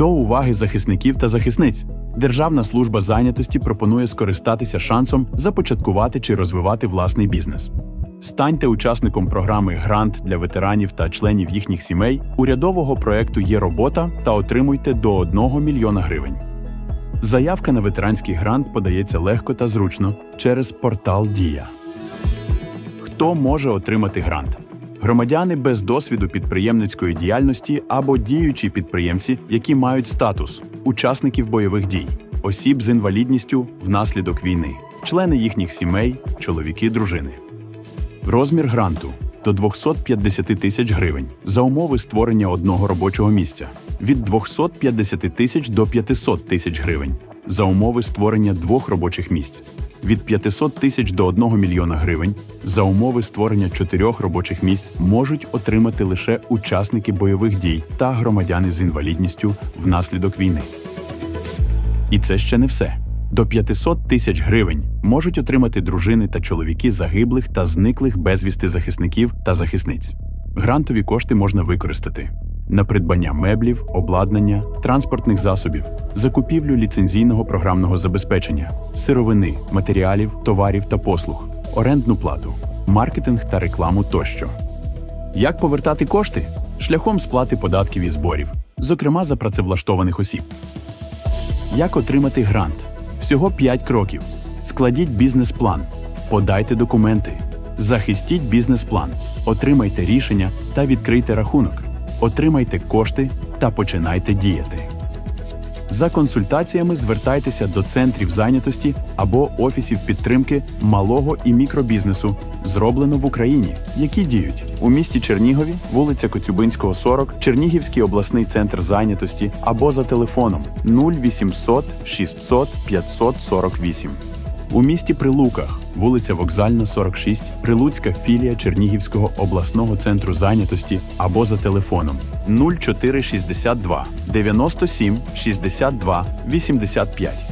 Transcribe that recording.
До уваги захисників та захисниць. Державна служба зайнятості пропонує скористатися шансом започаткувати чи розвивати власний бізнес. Станьте учасником програми Грант для ветеранів та членів їхніх сімей, урядового проекту Є робота та отримуйте до 1 мільйона гривень. Заявка на ветеранський грант подається легко та зручно через портал Дія. Хто може отримати грант? Громадяни без досвіду підприємницької діяльності або діючі підприємці, які мають статус учасників бойових дій, осіб з інвалідністю внаслідок війни, члени їхніх сімей, чоловіки, дружини. Розмір гранту до 250 тисяч гривень за умови створення одного робочого місця, від 250 тисяч до 500 тисяч гривень за умови створення двох робочих місць, від 500 тисяч до 1 мільйона гривень за умови створення чотирьох робочих місць можуть отримати лише учасники бойових дій та громадяни з інвалідністю внаслідок війни. І це ще не все. До 500 тисяч гривень можуть отримати дружини та чоловіки загиблих та зниклих безвісти захисників та захисниць. Грантові кошти можна використати на придбання меблів, обладнання, транспортних засобів, закупівлю ліцензійного програмного забезпечення, сировини, матеріалів, товарів та послуг, орендну плату, маркетинг та рекламу тощо. Як повертати кошти? Шляхом сплати податків і зборів, зокрема за працевлаштованих осіб. Як отримати грант? Всього 5 кроків. Складіть бізнес-план, подайте документи, захистіть бізнес-план, отримайте рішення та відкрийте рахунок, отримайте кошти та починайте діяти. За консультаціями звертайтеся до центрів зайнятості або офісів підтримки малого і мікробізнесу, зроблено в Україні, які діють у місті Чернігові, вулиця Коцюбинського, 40, Чернігівський обласний центр зайнятості або за телефоном 0800 600 548. У місті Прилуках, вулиця Вокзальна, 46, Прилуцька філія Чернігівського обласного центру зайнятості або за телефоном 0462 97 62 85.